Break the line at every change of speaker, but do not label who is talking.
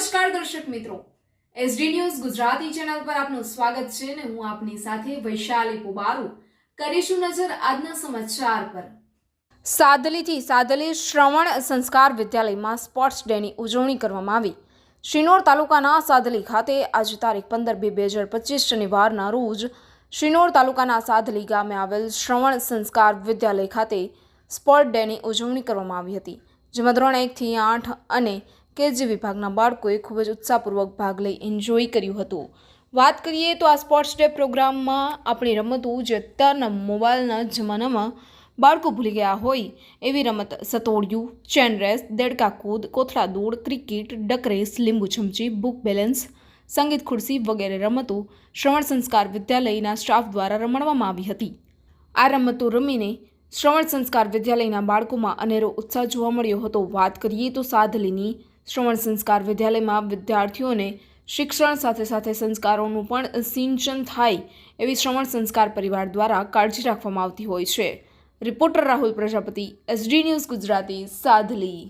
નમસ્કાર દર્શક મિત્રો. એસડી ન્યૂઝ ગુજરાતી ચેનલ પર આપનું સ્વાગત છે અને હું આપની સાથે વૈશાલી પુબારુ. કરીશું નજર આજના સમાચાર પર. સાદલીથી સાદલી શ્રવણ સંસ્કાર વિદ્યાલયમાં સ્પોર્ટ્સ ડેની ઉજવણી કરવામાં આવી. શિનોર તાલુકાના સાદલી ખાતે આજે તારીખ પંદર બે બે હજાર પચીસ શનિવારના રોજ શિનોર તાલુકાના સાદલી ગામે આવેલ શ્રવણ સંસ્કાર વિદ્યાલય ખાતે સ્પોર્ટ ડેની ઉજવણી કરવામાં આવી હતી. જેમાં ધોરણ એકથી આઠ અને કેજી વિભાગના બાળકોએ ખૂબ જ ઉત્સાહપૂર્વક ભાગ લઈ એન્જોય કર્યું હતું. વાત કરીએ તો આ સ્પોર્ટ્સ ડે પ્રોગ્રામમાં આપણી રમતો જે અત્યારના મોબાઈલના જમાનામાં બાળકો ભૂલી ગયા હોય એવી રમત સતોડિયું ચેન રેસ દેડકા કૂદ, કોથળા દોડ, ક્રિકેટ, ડક રેસ, લીંબુ ચમચી બુક બેલેન્સ સંગીત ખુરશી વગેરે રમતો શ્રવણ સંસ્કાર વિદ્યાલયના સ્ટાફ દ્વારા રમાડવામાં આવી હતી. આ રમતો રમીને શ્રવણ સંસ્કાર વિદ્યાલયના બાળકોમાં અનેરો ઉત્સાહ જોવા મળ્યો હતો. વાત કરીએ તો સાધલીની શ્રવણ સંસ્કાર વિદ્યાલયમાં વિદ્યાર્થીઓને શિક્ષણ સાથે સાથે સંસ્કારોનું પણ સિંચન થાય એવી શ્રવણ સંસ્કાર પરિવાર દ્વારા કાળજી રાખવામાં આવતી હોય છે. Reporter Rahul Prajapati, SD news Gujarati, Sadhli.